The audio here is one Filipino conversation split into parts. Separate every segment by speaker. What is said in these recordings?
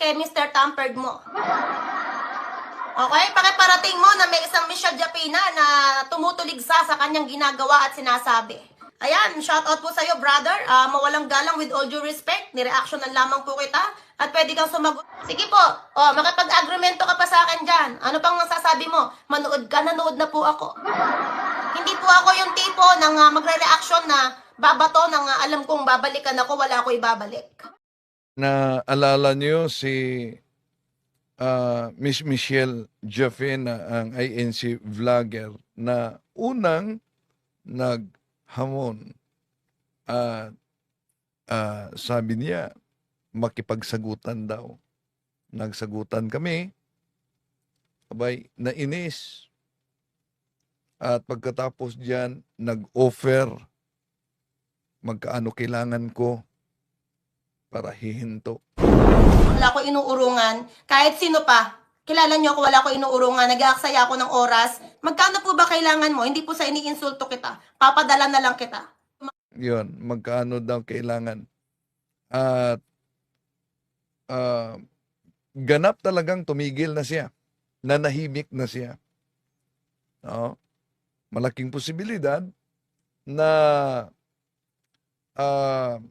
Speaker 1: kay Mr. Tampered mo. Okay, pakiparating mo na may isang Michelle Japina na tumutuligsa sa kanyang ginagawa at sinasabi. Ayan, shout out po sa'yo, brother. Ah, mawalang galang with all due respect. Nireaction na lamang po kita. At pwede kang sumagot. Sige po. Oh, makipag-agremento ka pa sa akin dyan. Ano pang masasabi mo? Manood ka, nanood na po ako. Hindi po ako yung tipo ng ah, magre-reaction na babato ng ah, alam kong babalikan ako, wala ako ibabalik.
Speaker 2: Na alala niyo si ah, Miss Michelle Jaffe na ang INC vlogger na unang naghamon at ah, sabi niya makipagsagutan daw. Nagsagutan kami. Abay, nainis. At pagkatapos diyan, nag-offer magkaano kailangan ko para hihinto.
Speaker 1: Wala ko inuurungan. Kahit sino pa. Kilala niyo ako, wala ko inuurungan. Nag-aaksaya ako ng oras. Magkano po ba kailangan mo? Hindi po sa iniinsulto kita. Papadala na lang kita.
Speaker 2: Yun, magkano daw kailangan. At ah, ganap talagang tumigil na siya. Nanahimik na siya. No? Malaking posibilidad na ah,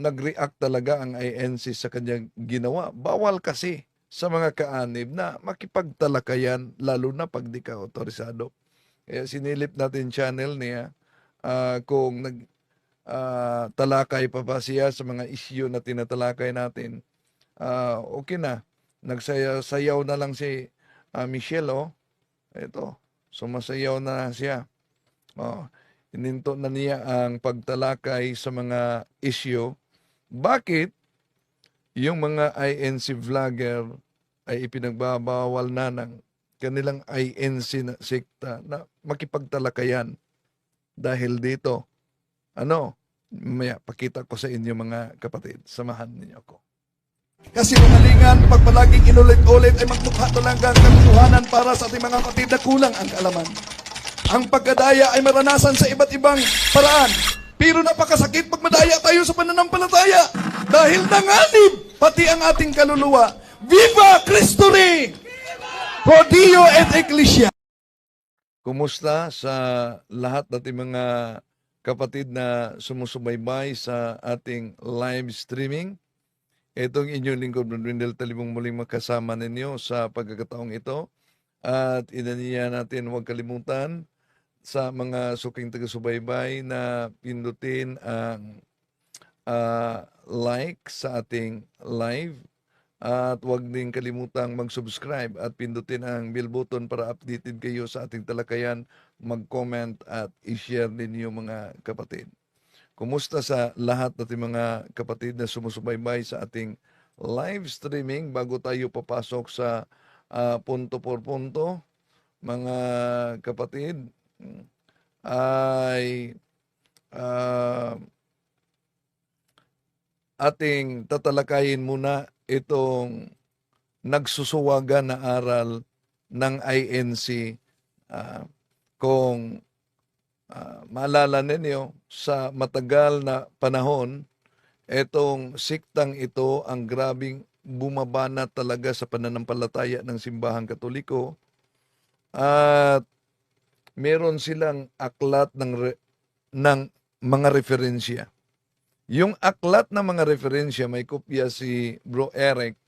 Speaker 2: nag-react talaga ang INC sa kanyang ginawa. Bawal kasi sa mga kaanib na makipagtalakayan lalo na pag di ka otorisado. Kaya sinilip natin channel niya ah, kung nag ah, talakay pa ba siya sa mga issue na tinatalakay natin. ah, okay na. Nagsayaw na lang si ah, Michelle, oh. Ito, sumasayaw na siya. Oh, ininto na niya ang pagtalakay sa mga issue. Bakit yung mga INC vlogger ay ipinagbabawal na ng kanilang INC na sekta na makipagtalakayan dahil dito. Ano? Maya, pakita ko sa inyo mga kapatid. Samahan ninyo ako.
Speaker 3: Kasi malingan, pag palaging inulit-ulit ay magmukha talagang katotohanan para sa ating mga kapatid na kulang ang kaalaman. Ang pagkadaya ay maranasan sa iba't ibang paraan. Pero napakasakit pag madaya tayo sa pananampalataya. Dahil nanganib pati ang ating kaluluwa. Viva Cristo Rey! Pro Dio et Ecclesia.
Speaker 2: Kumusta sa lahat nating mga kapatid na sumusubaybay sa ating live streaming? Itong inyong lingkod, Brindel Talibong muling makasama ninyo sa pagkakataong ito. At inaniya natin huwag kalimutan sa mga suking taga-subaybay na pindutin ang ah, like sa ating live. At huwag din kalimutang mag-subscribe at pindutin ang bell button para updated kayo sa ating talakayan, mag-comment at i-share ninyo mga kapatid. Kumusta sa lahat nating mga kapatid na sumusubaybay sa ating live streaming? Bago tayo papasok sa ah, punto por punto, mga kapatid, ay ah, ating tatalakayin muna itong nagsusuwagan na aral ng INC ah, kung ah, maalala ninyo sa matagal na panahon itong siktang ito ang grabing bumabana talaga sa pananampalataya ng simbahang katoliko. At meron silang aklat ng re- ng mga referensya yung aklat ng mga referensya, may kopya si Bro Eric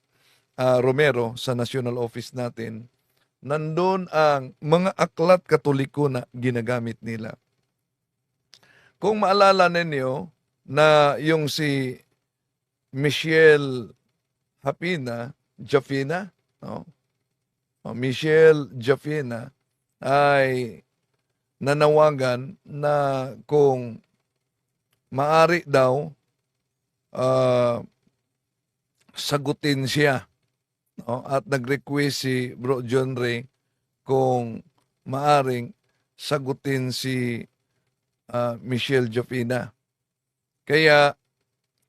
Speaker 2: ah, Romero sa National Office natin. Nandun ang mga aklat katoliko na ginagamit nila. Kung maalala ninyo na yung si Michelle Hapina, Jafina, no? Michelle Jafina ay nanawagan na kung maari daw ah, sagutin siya no? at nag-request si Bro John Ray kung maaring sagutin si ah, Michelle Jofina. Kaya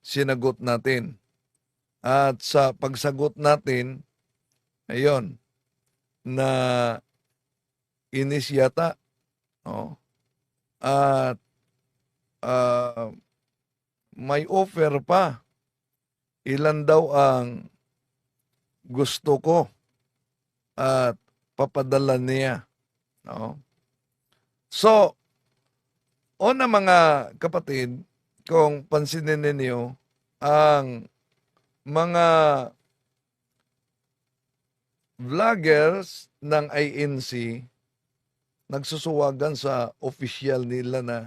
Speaker 2: sinagot natin. At sa pagsagot natin, ayun, na inis yata. No? At ah, may offer pa ilan daw ang gusto ko at papadala niya. No? So, una mga kapatid, kung pansinin ninyo, ang mga vloggers ng INC nagsusuwagan sa official nila na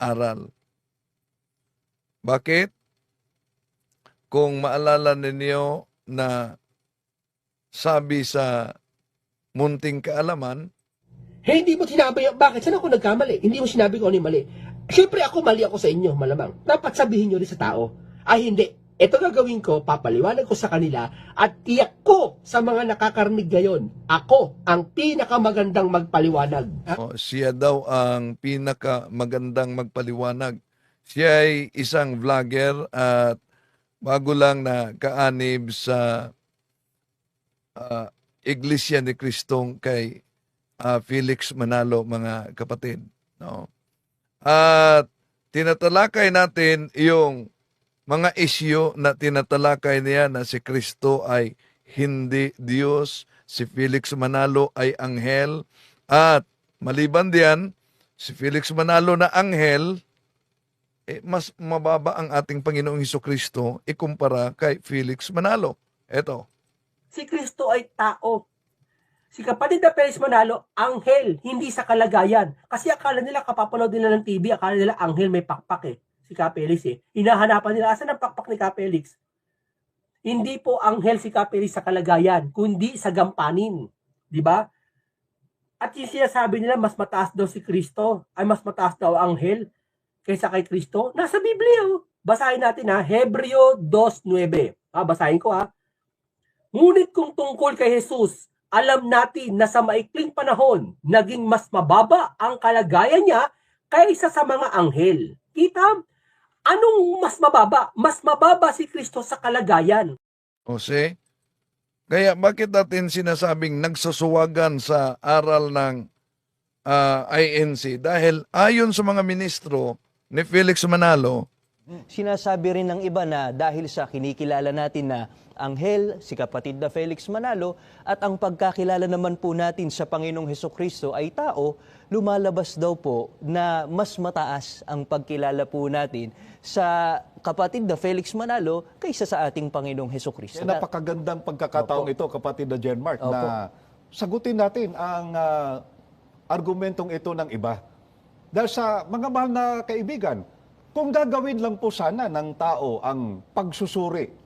Speaker 2: aral. Bakit? Kung maalala ninyo na sabi sa munting kaalaman,
Speaker 4: Eh, hindi mo sinabi, bakit? Saan ako nagkamali? Hindi mo sinabi ko ano yung mali. Siyempre ako, mali ako sa inyo, malamang. Dapat sabihin nyo rin sa tao, ay hindi, ito gagawin ko, papaliwanag ko sa kanila, at tiyak ko sa mga nakakarinig ngayon, ako ang pinakamagandang magpaliwanag.
Speaker 2: oh, siya daw ang pinaka magandang magpaliwanag. Siya ay isang vlogger at bago lang na kaanib sa ah, Iglesia ni Kristong kay ah, Felix Manalo mga kapatid. No? At tinatalakay natin yung mga isyu na tinatalakay niya na si Kristo ay hindi Diyos, si Felix Manalo ay anghel, at maliban diyan, si Felix Manalo na anghel, eh, mas mababa ang ating Panginoong Heso Kristo ikumpara kay Felix Manalo. Eto.
Speaker 4: Si Kristo ay tao. Si kapatid na Perez Manalo, anghel, hindi sa kalagayan. Kasi akala nila kapapanood nila ng TV, akala nila anghel may pakpak eh. Si Capelis eh. Hinahanapan nila, asan ang pakpak ni Capelis? Hindi po anghel si Capelis sa kalagayan, kundi sa gampanin. Di ba? At yung sinasabi nila, mas mataas daw si Kristo, ay mas mataas daw ang anghel kaysa kay Kristo. Nasa Biblia oh. Basahin natin ha, Hebreo 2.9. Ah, basahin ko ha. Ngunit kung tungkol kay Jesus, alam natin na sa maikling panahon, naging mas mababa ang kalagayan niya kaysa sa mga anghel. Kita? Anong mas mababa? Mas mababa si Kristo sa kalagayan.
Speaker 2: Jose? Kaya bakit natin sinasabing nagsusuwagan sa aral ng ah, INC? Dahil ayon sa mga ministro ni Felix Manalo,
Speaker 5: Sinasabi rin ng iba na dahil sa kinikilala natin na anghel, si kapatid na Felix Manalo, at ang pagkakilala naman po natin sa Panginoong Heso Kristo ay tao, lumalabas daw po na mas mataas ang pagkilala po natin sa kapatid na Felix Manalo kaysa sa ating Panginoong Heso Kristo.
Speaker 6: Kaya napakagandang pagkakataong
Speaker 5: Opo.
Speaker 6: ito, kapatid na Jen Mark,
Speaker 5: Opo.
Speaker 6: na sagutin natin ang ah, argumentong ito ng iba. Dahil sa mga mahal na kaibigan, kung gagawin lang po sana ng tao ang pagsusuri,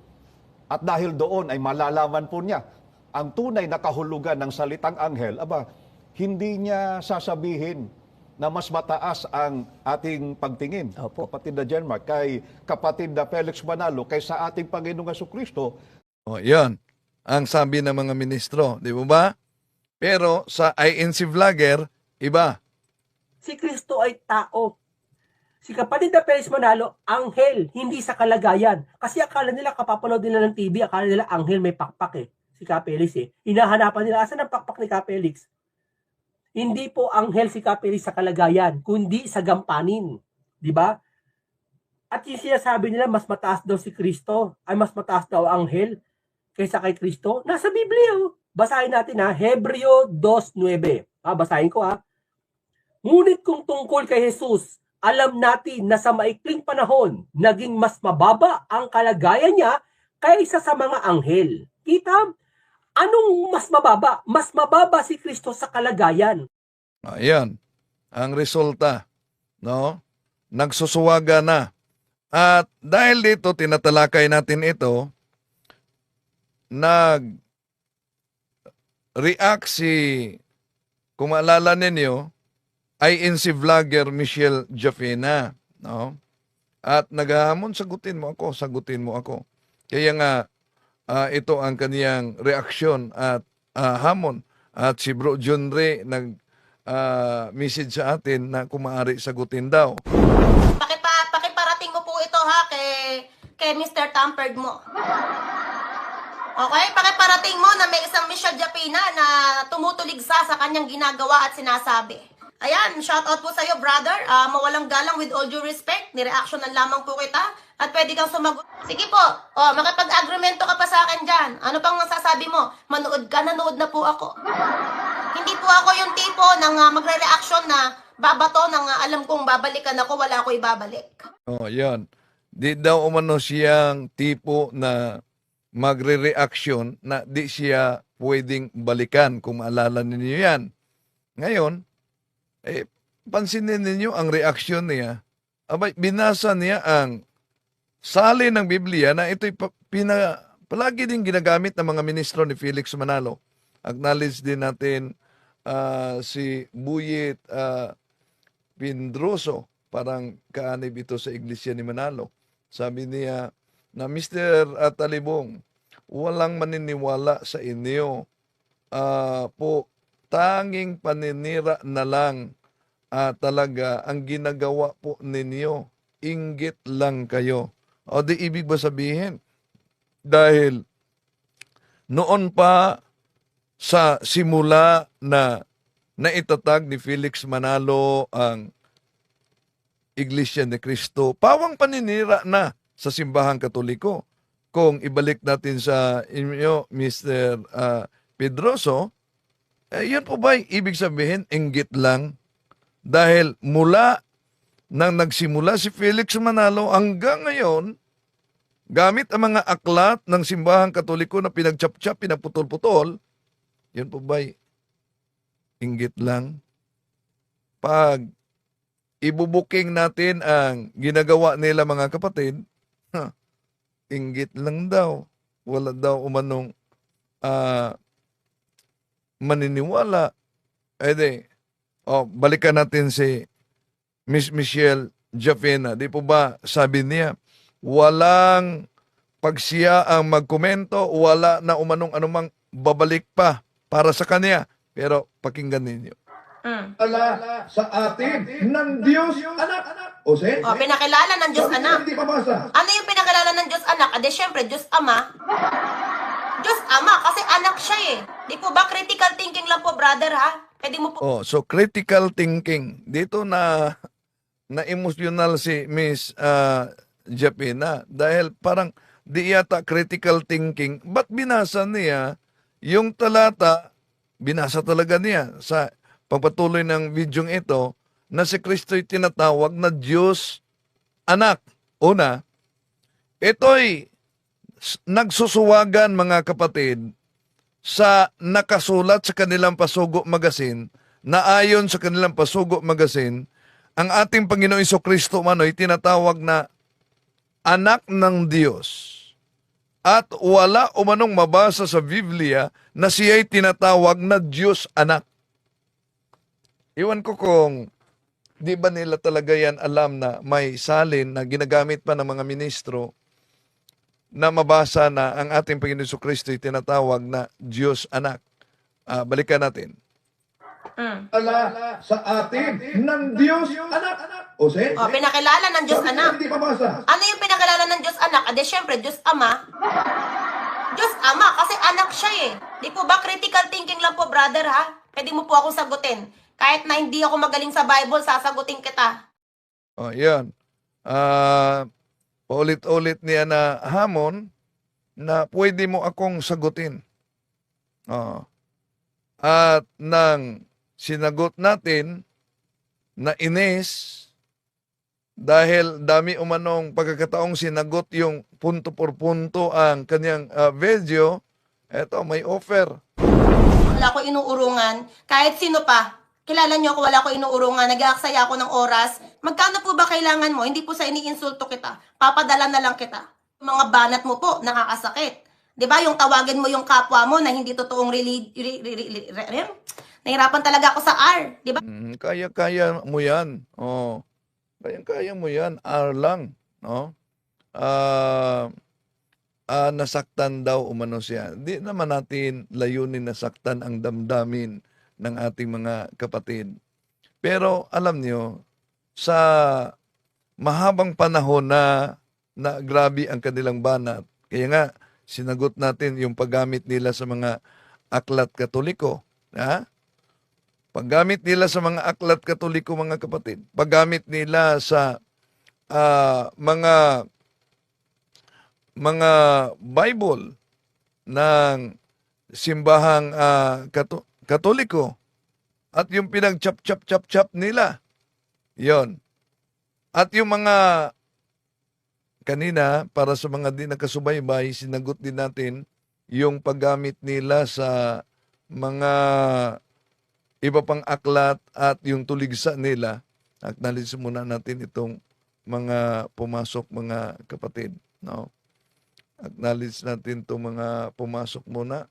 Speaker 6: at dahil doon ay malalaman po niya ang tunay na kahulugan ng salitang anghel, aba, hindi niya sasabihin na mas mataas ang ating pagtingin,
Speaker 5: Opo.
Speaker 6: kapatid na Jen Mark, kay kapatid na Felix Manalo, kaysa ating Panginoong Kristo,
Speaker 2: O, yan. Ang sabi ng mga ministro, di ba ba? Pero sa INC vlogger, iba.
Speaker 4: Si Kristo ay tao. Si kapatid na Perez Manalo, anghel, hindi sa kalagayan. Kasi akala nila kapapanood nila ng TV, akala nila anghel may pakpak eh. Si Capelis eh. Hinahanapan nila, asan ang pakpak ni Capelis? Hindi po anghel si Capelis sa kalagayan, kundi sa gampanin. Di ba? At yung sinasabi nila, mas mataas daw si Kristo, ay mas mataas daw ang anghel kaysa kay Kristo. Nasa Biblia oh. Basahin natin ha, Hebreo 2.9. Ah, basahin ko ha. Ngunit kung tungkol kay Jesus, alam natin na sa maikling panahon, naging mas mababa ang kalagayan niya kaysa sa mga anghel. Kita? Anong mas mababa? Mas mababa si Kristo sa kalagayan.
Speaker 2: Ayan. Ang resulta. No? Nagsusuwaga na. At dahil dito, tinatalakay natin ito, nag react si, kung maalala ninyo, INC vlogger Michelle Jafena. No? At naghahamon, sagutin mo ako, sagutin mo ako. Kaya nga, ah, ito ang kaniyang reaksyon at ah, hamon. At si Bro John Ray nag ah, message sa atin na kung maaari sagutin daw.
Speaker 1: Pakipa, pakiparating mo po ito ha kay, kay Mr. Tampered mo. Okay? Pakiparating mo na may isang Michelle Japina na tumutuligsa sa kanyang ginagawa at sinasabi. Ayan, shout out po sa iyo, brother. Ah, mawalang galang with all due respect. Nireaction lang lamang po kita. At pwede kang sumagot. Sige po. Oh, makipag-agremento ka pa sa akin dyan. Ano pang masasabi mo? Manood ka, nanood na po ako. Hindi po ako yung tipo ng ah, magre-reaction na babato ng ah, alam kong babalikan ako, wala ako ibabalik.
Speaker 2: Oh, yan. Di daw umano siyang tipo na magre-reaction na di siya pwedeng balikan kung maalala ninyo yan. Ngayon, eh, pansinin ninyo ang reaksyon niya. Abay, binasa niya ang sali ng Biblia na ito'y pina, palagi din ginagamit ng mga ministro ni Felix Manalo. Acknowledge din natin ah, si Buyit ah, Pindroso, parang kaanib ito sa iglesia ni Manalo. Sabi niya na Mr. Talibong, walang maniniwala sa inyo. Ah, po, tanging paninira na lang ah, talaga ang ginagawa po ninyo. Inggit lang kayo. O di ibig ba sabihin? Dahil noon pa sa simula na naitatag ni Felix Manalo ang Iglesia ni Cristo, pawang paninira na sa simbahang katoliko. Kung ibalik natin sa inyo, Mr. ah, Pedroso, eh, yun po ba ibig sabihin, inggit lang? Dahil mula nang nagsimula si Felix Manalo hanggang ngayon, gamit ang mga aklat ng simbahang katoliko na pinagchap-chap, pinaputol-putol, yun po ba inggit lang? Pag ibubuking natin ang ginagawa nila mga kapatid, ha, inggit lang daw. Wala daw umanong ah, maniniwala. Eh di, oh, balikan natin si Miss Michelle Jaffena. Di po ba sabi niya, walang pag siya ang magkomento, wala na umanong anumang babalik pa para sa kanya. Pero pakinggan ninyo.
Speaker 1: Mm.
Speaker 3: Ala sa atin ng Diyos anak. O say,
Speaker 1: Oh, pinakilala ng Diyos anak.
Speaker 3: Hindi pabasa.
Speaker 1: Ano yung pinakilala ng Diyos anak? Ade, syempre, Diyos ama. Diyos ama, kasi anak siya eh. Di po ba critical thinking lang po, brother, ha? Pwede mo po
Speaker 2: Oh, so critical thinking. Dito na na emotional si Miss uh, Japina dahil parang di yata critical thinking. Ba't binasa niya yung talata, binasa talaga niya sa pagpatuloy ng video ito na si Kristo'y tinatawag na Diyos anak. Una, ito'y nagsusuwagan mga kapatid sa nakasulat sa kanilang Pasugo Magazine na ayon sa kanilang Pasugo Magazine, ang ating Panginoong Iso mano'y tinatawag na anak ng Diyos. At wala umanong mabasa sa Biblia na siya'y tinatawag na Diyos anak. Iwan ko kung di ba nila talaga yan alam na may salin na ginagamit pa ng mga ministro na mabasa na ang ating Panginoon Kristo ay tinatawag na Diyos anak. Ah, balikan natin.
Speaker 1: Mm.
Speaker 3: Ala sa atin ng Diyos anak. O say,
Speaker 1: Oh, pinakilala ng Diyos anak.
Speaker 3: Hindi pabasa.
Speaker 1: Ano yung pinakilala ng Diyos anak? Ade, syempre, Diyos ama. Diyos ama, kasi anak siya eh. Di po ba critical thinking lang po, brother, ha? Pwede mo po akong sagutin. Kahit na hindi ako magaling sa Bible, sasagutin kita.
Speaker 2: Oh, yan. Ah, paulit-ulit niya na hamon na pwede mo akong sagutin. Oh. At nang sinagot natin na Ines, dahil dami umanong pagkakataong sinagot yung punto por punto ang kanyang ah, video, eto may offer.
Speaker 1: Wala ko inuurungan. Kahit sino pa. Kilala niyo ako, wala ko inuurungan. Nag-aaksaya ako ng oras. Magkano po ba kailangan mo? Hindi po sa iniinsulto kita. Papadala na lang kita. Mga banat mo po, nakakasakit. 'Di ba yung tawagin mo yung kapwa mo na hindi totoong relig... Re, re, re, re, Nahirapan talaga ako sa R. 'di ba?
Speaker 2: Mm, kaya-kaya mo yan. Oh. Kaya-kaya mo yan. R lang. No? Ah, ah, nasaktan daw umano siya. Di naman natin layunin nasaktan ang damdamin ng ating mga kapatid. Pero alam nyo, sa mahabang panahon na, na grabe ang kanilang banat, kaya nga, sinagot natin yung paggamit nila sa mga aklat katoliko. Ha? Paggamit nila sa mga aklat katoliko mga kapatid, paggamit nila sa ah, mga mga Bible ng simbahang ah, kato- katoliko at yung pinag chap chap chap chap nila. Yon. At yung mga kanina para sa mga di nakasubaybay, sinagot din natin yung paggamit nila sa mga iba pang aklat at yung tuligsa nila. Acknowledge muna natin itong mga pumasok mga kapatid, no? Acknowledge natin itong mga pumasok muna.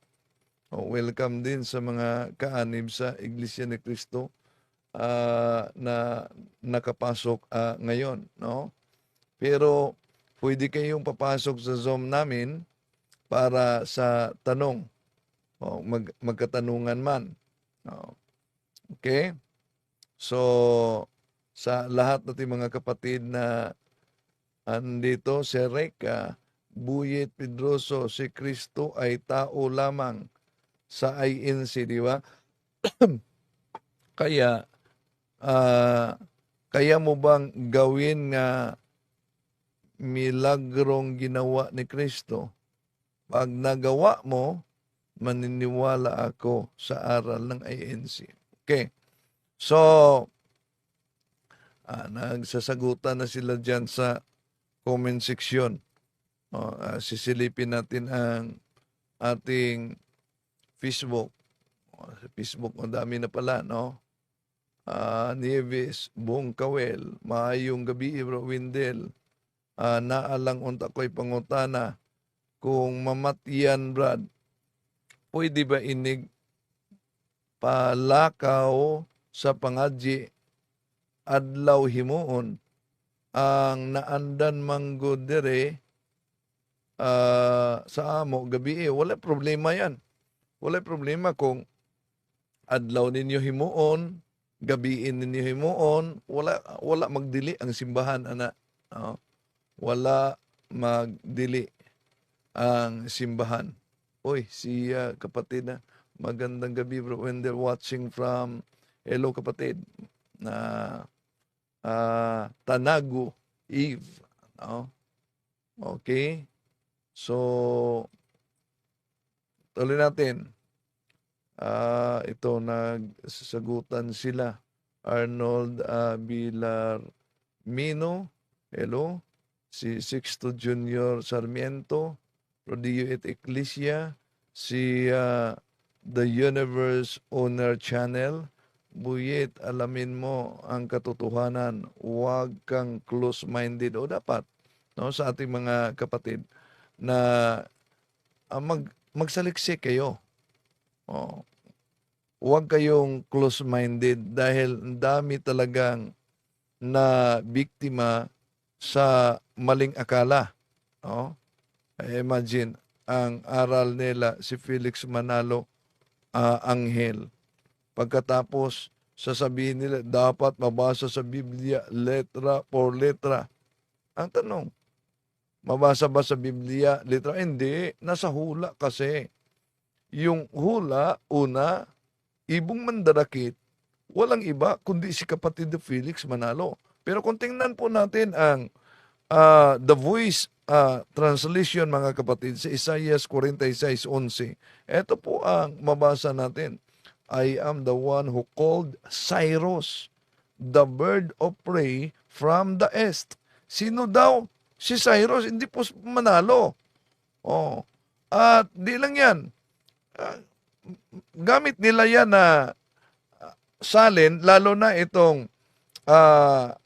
Speaker 2: O, welcome din sa mga kaanib sa Iglesia ni Cristo ah, na nakapasok ah, ngayon, no? Pero pwede kayong papasok sa Zoom namin para sa tanong o mag, magkatanungan man. O, Okay? So, sa lahat natin mga kapatid na andito, si Rick, ah, Buyet Pedroso, si Kristo ay tao lamang sa INC, di ba? kaya, ah, kaya mo bang gawin nga milagrong ginawa ni Kristo? Pag nagawa mo, maniniwala ako sa aral ng INC. Okay. So, ah, nagsasagutan na sila dyan sa comment section. O, ah, sisilipin natin ang ating Facebook. Sa Facebook, ang dami na pala, no? Ah, Nieves, Buong Kawel, Maayong Gabi, Bro Windel, ah, naalang unta ko'y pangutana, kung mamatyan, Brad, pwede ba inig palakaw sa pangadji adlaw himuon ang naandan manggo dire ah, sa amo gabi eh. wala problema yan wala problema kung adlaw ninyo himuon gabiin ninyo himuon wala wala magdili ang simbahan ana Oo. wala magdili ang simbahan Uy, si ah, kapatid na magandang gabi bro when they're watching from hello kapatid na ah, Tanago Eve no? okay so tuloy natin. Ah, ito nagsasagutan sila. Arnold uh, Mino hello. Si Sixto Junior Sarmiento. Rodillo et Ecclesia, si ah, The Universe Owner Channel, Buyit, alamin mo ang katotohanan, huwag kang close-minded. O dapat no, sa ating mga kapatid na ah, mag, magsaliksik kayo. Oh. Huwag kayong close-minded dahil dami talagang na biktima sa maling akala. No? Eh, Imagine, ang aral nila si Felix Manalo, ah, anghel. Pagkatapos, sasabihin nila, dapat mabasa sa Biblia letra por letra. Ang tanong, mabasa ba sa Biblia letra? Hindi, nasa hula kasi. Yung hula, una, ibong mandarakit, walang iba kundi si kapatid Felix Manalo. Pero kung tingnan po natin ang ah, The Voice ah, translation mga kapatid sa Isaiah 46:11. Ito po ang mabasa natin. I am the one who called Cyrus, the bird of prey from the east. Sino daw? Si Cyrus, hindi po manalo. Oh. At di lang yan. Ah, gamit nila yan na ah, salin, lalo na itong ah,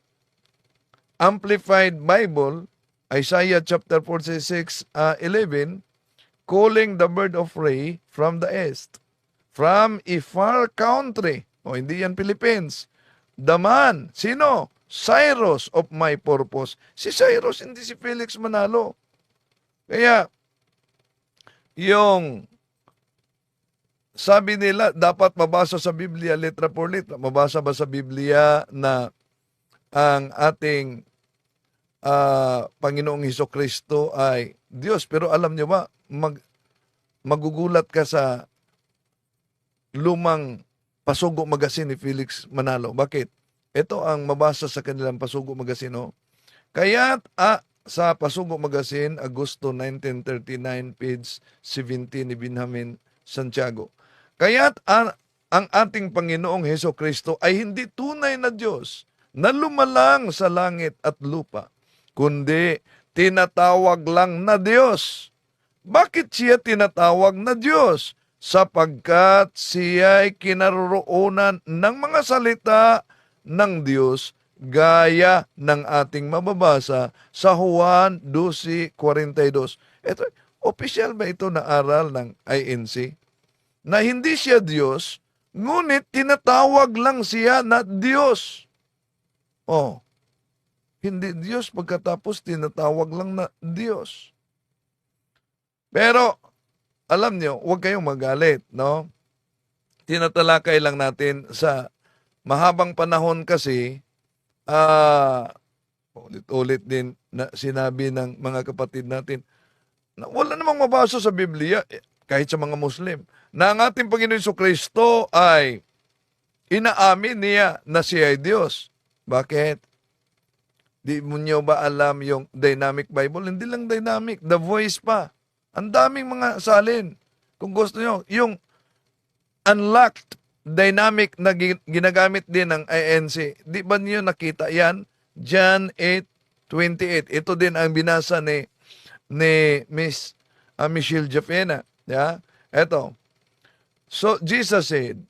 Speaker 2: Amplified Bible, Isaiah chapter 46, uh, 11, calling the bird of prey from the east, from a far country. O, hindi yan Philippines. The man, sino? Cyrus of my purpose. Si Cyrus, hindi si Felix Manalo. Kaya, yung sabi nila, dapat mabasa sa Biblia, letra por letra. Mabasa ba sa Biblia na ang ating ah, Panginoong Heso Kristo ay Diyos. Pero alam niyo ba, mag, magugulat ka sa lumang Pasugo Magazine ni Felix Manalo. Bakit? Ito ang mabasa sa kanilang Pasugo Magazine. Oh. Kaya't ah, sa Pasugo Magazine, Agosto 1939, page 17 ni Benjamin Santiago. Kaya't ang, ang ating Panginoong Heso Kristo ay hindi tunay na Diyos na lumalang sa langit at lupa, kundi tinatawag lang na Diyos. Bakit siya tinatawag na Diyos? Sapagkat siya'y kinaroroonan ng mga salita ng Diyos gaya ng ating mababasa sa Juan 12.42. Ito, opisyal ba ito na aral ng INC? Na hindi siya Diyos, ngunit tinatawag lang siya na Diyos. Oh, hindi Diyos pagkatapos tinatawag lang na Diyos. Pero, alam nyo, huwag kayong magalit, no? Tinatalakay lang natin sa mahabang panahon kasi, ah, ulit-ulit din na sinabi ng mga kapatid natin, na wala namang mabasa sa Biblia, eh, kahit sa mga Muslim, na ang ating Panginoon Hesus Kristo ay inaamin niya na siya ay Diyos. Bakit? Di mo nyo ba alam yung dynamic Bible? Hindi lang dynamic, the voice pa. Ang daming mga salin. Kung gusto nyo, yung unlocked dynamic na gi- ginagamit din ng INC. Di ba niyo nakita yan? John 8:28. Ito din ang binasa ni ni Miss uh, Michelle Jafena. Yeah? Ito. So Jesus said,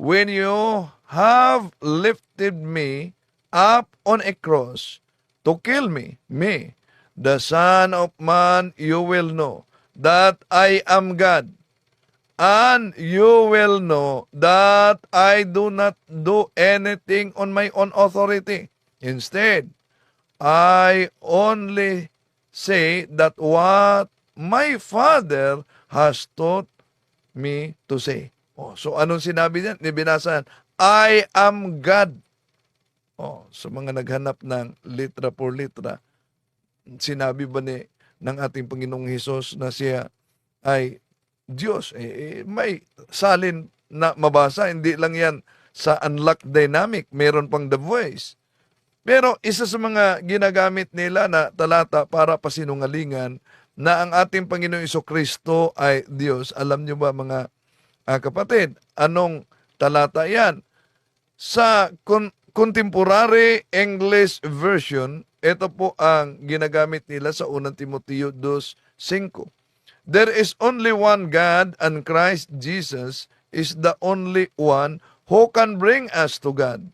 Speaker 2: When you have lifted me up on a cross to kill me, me, the Son of Man, you will know that I am God. And you will know that I do not do anything on my own authority. Instead, I only say that what my Father has taught me to say. Oh, so anong sinabi niyan? Nibinasa yan, I am God. Oh, sa mga naghanap ng litra por litra, sinabi ba ni ng ating Panginoong Hesus na siya ay Diyos? Eh, eh, may salin na mabasa, hindi lang yan sa unlocked dynamic, meron pang the voice. Pero isa sa mga ginagamit nila na talata para pasinungalingan na ang ating Panginoong Iso Kristo ay Diyos. Alam niyo ba mga ah, kapatid, anong talata yan? Sa con- Contemporary English Version, ito po ang ginagamit nila sa 1 Timoteo 2.5. There is only one God and Christ Jesus is the only one who can bring us to God.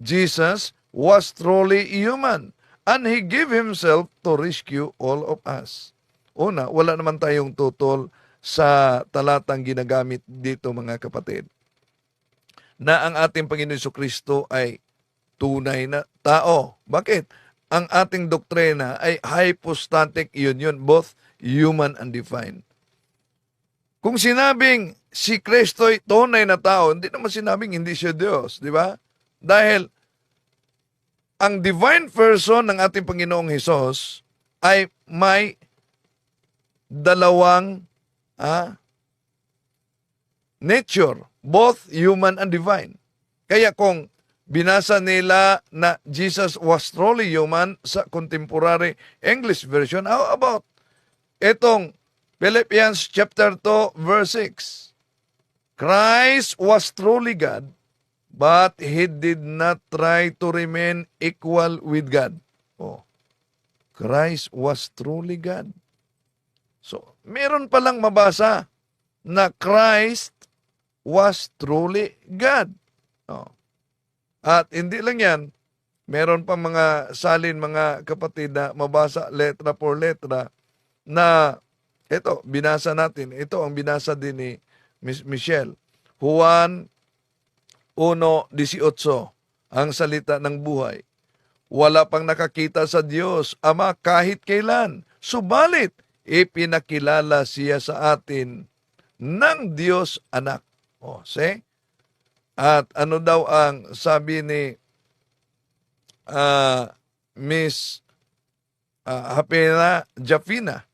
Speaker 2: Jesus was truly human and He gave Himself to rescue all of us. Una, wala naman tayong tutol sa talatang ginagamit dito mga kapatid na ang ating Panginoon Kristo ay tunay na tao. Bakit? Ang ating doktrina ay hypostatic union, both human and divine. Kung sinabing si Kristo ay tunay na tao, hindi naman sinabing hindi siya Diyos, di ba? Dahil ang divine person ng ating Panginoong Hesus ay may dalawang ah, nature, both human and divine. Kaya kung binasa nila na Jesus was truly human sa contemporary English version, how about itong Philippians chapter 2 verse 6? Christ was truly God, but he did not try to remain equal with God. Oh. Christ was truly God. So, meron palang mabasa na Christ was truly God. Oh. At hindi lang yan, meron pa mga salin mga kapatid na mabasa letra por letra na ito, binasa natin. Ito ang binasa din ni Miss Michelle. Juan 1.18, ang salita ng buhay. Wala pang nakakita sa Diyos, Ama, kahit kailan. Subalit, ipinakilala siya sa atin ng Diyos anak. O, see? At ano daw ang sabi ni ah, Miss uh, Hapena Jafina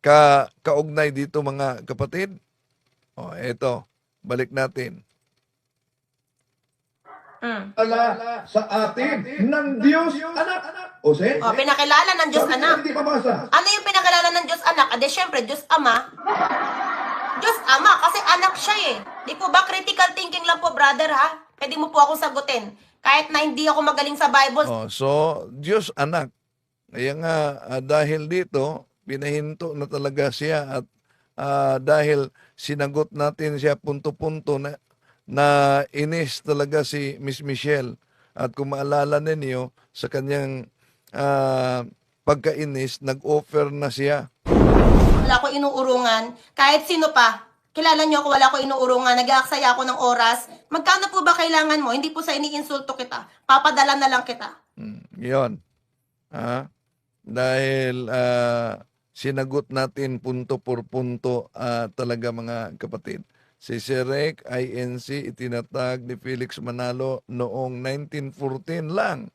Speaker 2: ka kaugnay dito mga kapatid? O, eto, balik natin.
Speaker 1: Mm.
Speaker 3: ala sa atin ng Diyos anak. O say,
Speaker 1: O, pinakilala ng Diyos
Speaker 3: sabi
Speaker 1: anak.
Speaker 3: Hindi mabasa.
Speaker 1: Ano yung pinakilala ng Diyos anak? Ade, syempre, Diyos ama. Diyos ama, kasi anak siya eh. Di po ba critical thinking lang po, brother, ha? Pwede mo po akong sagutin. Kahit na hindi ako magaling sa Bible,
Speaker 2: Oh, so, Diyos anak. Kaya nga, ah, dahil dito, pinahinto na talaga siya at ah, dahil sinagot natin siya punto-punto na, na inis talaga si Miss Michelle. At kung maalala ninyo, sa kanyang ah, pagkainis, nag-offer na siya
Speaker 1: wala ko inuurungan. Kahit sino pa, kilala niyo ako, wala ko inuurungan. Nag-aaksaya ako ng oras. Magkano po ba kailangan mo? Hindi po sa iniinsulto kita. Papadala na lang kita.
Speaker 2: Mm, yun. Ah, dahil ah, sinagot natin punto por punto ah, talaga mga kapatid. Si Sirek INC itinatag ni Felix Manalo noong 1914 lang.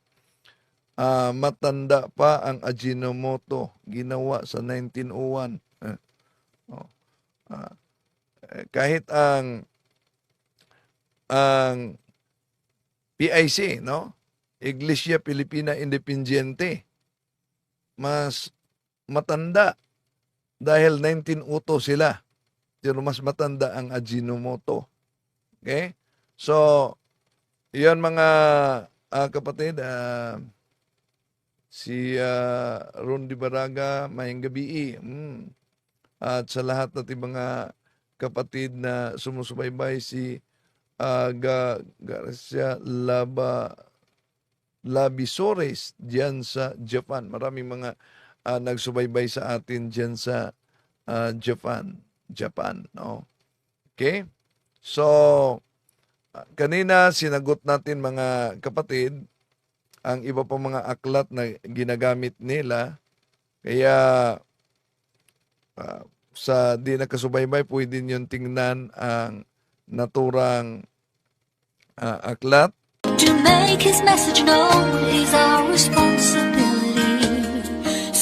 Speaker 2: Ah, matanda pa ang Ajinomoto ginawa sa 1901. Eh, oh, eh, kahit ang ang PIC, no? Iglesia Pilipina Independiente. Mas matanda dahil 1902 sila. Pero mas matanda ang Ajinomoto. Okay? So, iyon mga ah, kapatid, ah, si uh, Ron Di Baraga, mayang gabi. Mm. At sa lahat natin mga kapatid na sumusubaybay si ah, Ga Garcia Laba Labisores diyan sa Japan. Maraming mga ah, nagsubaybay sa atin diyan sa ah, Japan. Japan, no? Okay? So, ah, kanina sinagot natin mga kapatid ang iba pa mga aklat na ginagamit nila. Kaya ah, sa di nakasubaybay, pwede nyo tingnan ang naturang ah, aklat
Speaker 7: To make his message known is our responsibility.